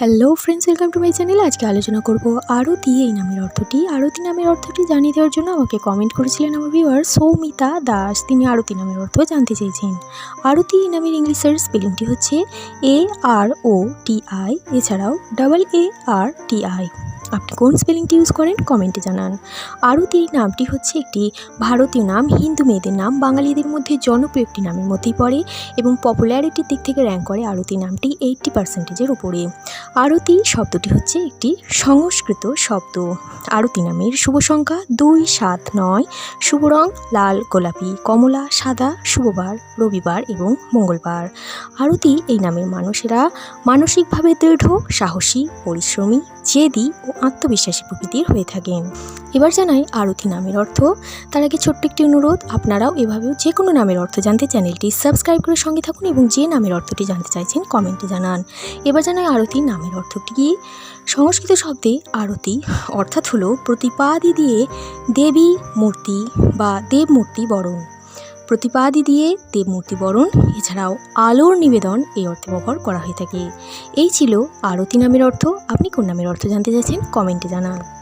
Hello friends welcome to my channel আজকে আলোচনা করব আরতি এই নামের অর্থটি। আরতি নামের অর্থটি জানিয়ে দেওয়ার জন্য আমাকে কমেন্ট করেছিলেন আমার ভিউয়ার সৌমিতা দাস। তিনি আরতি নামের অর্থ জানতে চেয়েছেন। আরতি এই নামের ইংলিশের স্পেলিংটি হচ্ছে A R O T I এছাড়াও double A R T I আপনি কোন স্পেলিংটি ইউজ করেন কমেন্টে জানান। আরতি এই নামটি হচ্ছে একটি ভারতীয় নাম, হিন্দু মেয়েদের নাম, বাঙালিদের মধ্যে জনপ্রিয় একটি নামের মধ্যেই পড়ে এবং পপুলারিটির দিক থেকে র্যাঙ্ক করে আরতি নামটি এইট্টি পার্সেন্টেজের উপরে। আরতি শব্দটি হচ্ছে একটি সংস্কৃত শব্দ। আরতি নামের শুভ সংখ্যা দুই, সাত, নয়, শুভ রং লাল, গোলাপি, কমলা, সাদা, শুভবার, রবিবার এবং মঙ্গলবার। আরতি এই নামের মানুষেরা মানসিকভাবে দৃঢ়, সাহসী, পরিশ্রমী, জেদি ও আত্মবিশ্বাসী প্রকৃতির হয়ে থাকেন এবার জানাই আরতি নামের অর্থ। তার আগে ছোট্ট একটি অনুরোধ, আপনারাও এভাবেও যে কোনো নামের অর্থ জানতে চ্যানেলটি সাবস্ক্রাইব করে সঙ্গে থাকুন এবং যে নামের অর্থটি জানতে চাইছেন কমেন্টে জানান। এবার জানাই আরতি নামের অর্থটি। কি সংস্কৃত শব্দে আরতি অর্থাৎ হলো প্রতিপাদি দিয়ে দেবী মূর্তি বা দেব মূর্তি বরণ। প্রতিপাদি দিয়ে দেবমূর্তি বরণ, এছাড়াও আলোর নিবেদন এই অর্থে ব্যবহার করা হয়ে থাকে। এই ছিল আরতি নামের অর্থ। আপনি কোন নামের অর্থ জানতে চাইছেন, কমেন্টে জানান।